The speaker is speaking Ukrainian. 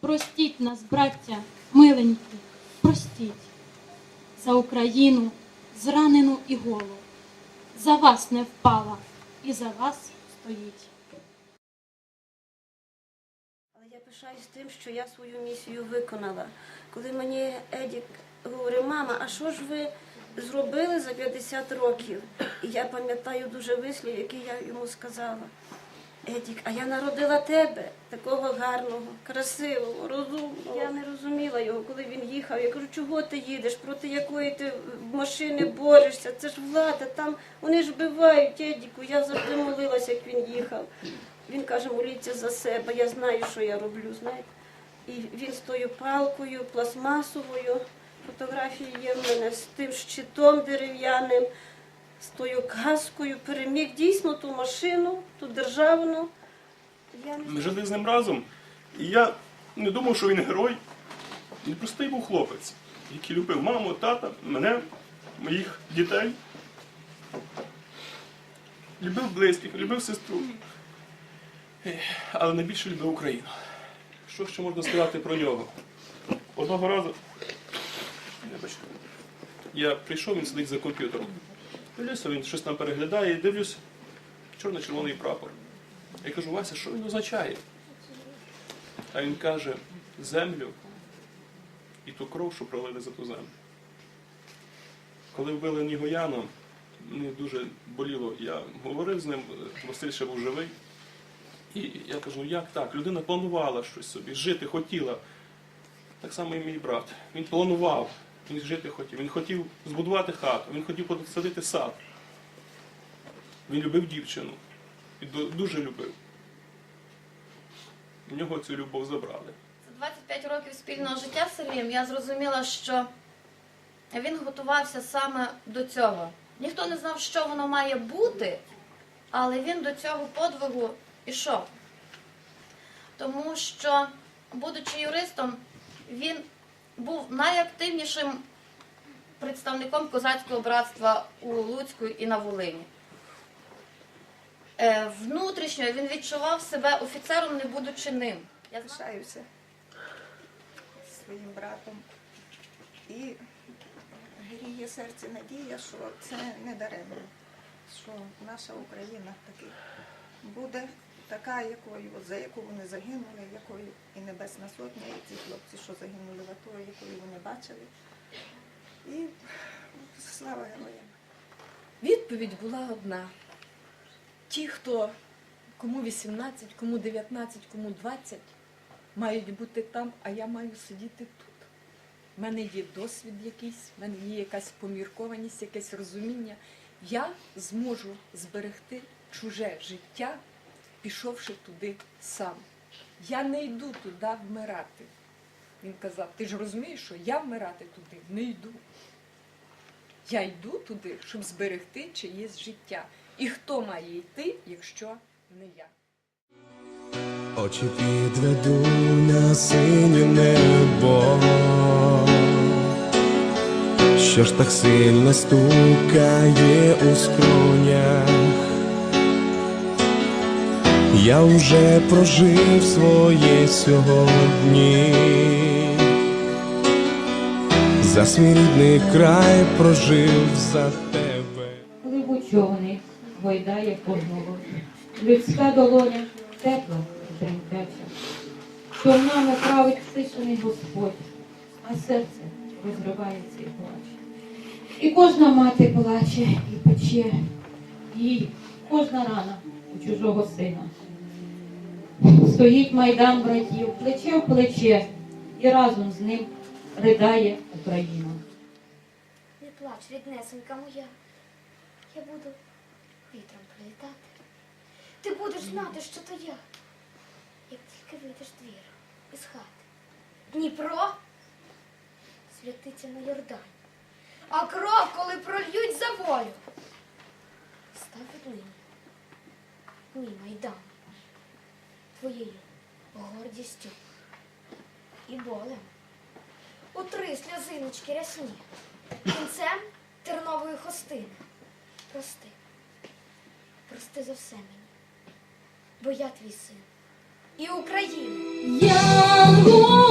Простіть нас, браття, миленькі, простіть за Україну, зранену і голу. За вас не впала і за вас стоїть. Але я пишаюсь тим, що я свою місію виконала. Коли мені Едік говорив, мама, а що ж ви зробили за 50 років? І я пам'ятаю дуже вислів, який я йому сказала. Едік, а я народила тебе, такого гарного, красивого, розумного. Я не розуміла його, коли він їхав. Я кажу, чого ти їдеш, проти якої ти машини борешся? Це ж влада, там вони ж вбивають Едіку. Я завжди молилася, як він їхав. Він каже, моліться за себе, я знаю, що я роблю, знаєте. І він з тою палкою, пластмасовою, фотографії є в мене з тим щитом дерев'яним, з тою каскою, переміг дійсно ту машину, ту державну. Я не Ми жили з ним разом. І я не думав, що він герой. Він простий був хлопець, який любив маму, тата, мене, моїх дітей. Любив близьких, любив сестру. Але найбільше любив Україну. Що ще можна сказати про нього? Одного разу. Я прийшов, він сидить за комп'ютером. Дивлюся, він щось там переглядає і дивлюсь, чорно-червоний прапор. Я кажу, Вася, що він означає? А він каже, землю і ту кров, що пролили за ту землю. Коли вбили Нігояна, мені дуже боліло. Я говорив з ним, Василь ще був живий. І я кажу, як так? Людина планувала щось собі, жити хотіла. Так само і мій брат. Він планував, він жити хотів. Він хотів збудувати хату, він хотів посадити сад. Він любив дівчину. І дуже любив. У нього цю любов забрали. За 25 років спільного життя з Сергієм я зрозуміла, що він готувався саме до цього. Ніхто не знав, що воно має бути, але він до цього подвигу ішов. Тому що, будучи юристом, він був найактивнішим представником козацького братства у Луцьку і на Волині. Е, Внутрішньо він відчував себе офіцером, не будучи ним. Я знаю, пишаюся своїм братом. І гріє серце надія, що це не даремно, що наша Україна таки буде така, якою, за яку вони загинули, якою і Небесна Сотня, і ті хлопці, що загинули в АТО, якою вони бачили. І слава героям. Відповідь була одна. Ті, хто кому 18, кому 19, кому 20, мають бути там, а я маю сидіти тут. У мене є досвід якийсь, в мене є якась поміркованість, якесь розуміння. Я зможу зберегти чуже життя, пішовши туди сам. Я не йду туди вмирати. Він казав, ти ж розумієш, що я вмирати туди не йду. Я йду туди, щоб зберегти чиєсь життя. І хто має йти, якщо не я? Очі підведу на синє небо, що ж так сильно стукає у скронях. Я вже прожив своє сьогодні, за свій рідний край прожив за тебе. Пливу човни, гойдає кожного. Людська долоня тепла тремтяча. Човнами править втишений Господь, а серце розривається і плаче. І кожна мати плаче і пече, їй кожна рана у чужого сина. Стоїть майдан братів, плече в плече, і разом з ним ридає Україна. Не плач, ріднесенька моя. Я буду вітром прилітати. Ти будеш знати, що то я. Як тільки вийдеш двір із хати. Дніпро святиться на Йордані. А кров, коли прольють за волю. Став віднині. Мій майдан. Твоєю гордістю і болем. Утри сльозиночки рясні. Кінцем тернової хостини. Прости. Прости за все мені. Бо я твій син. і Україна. Янгол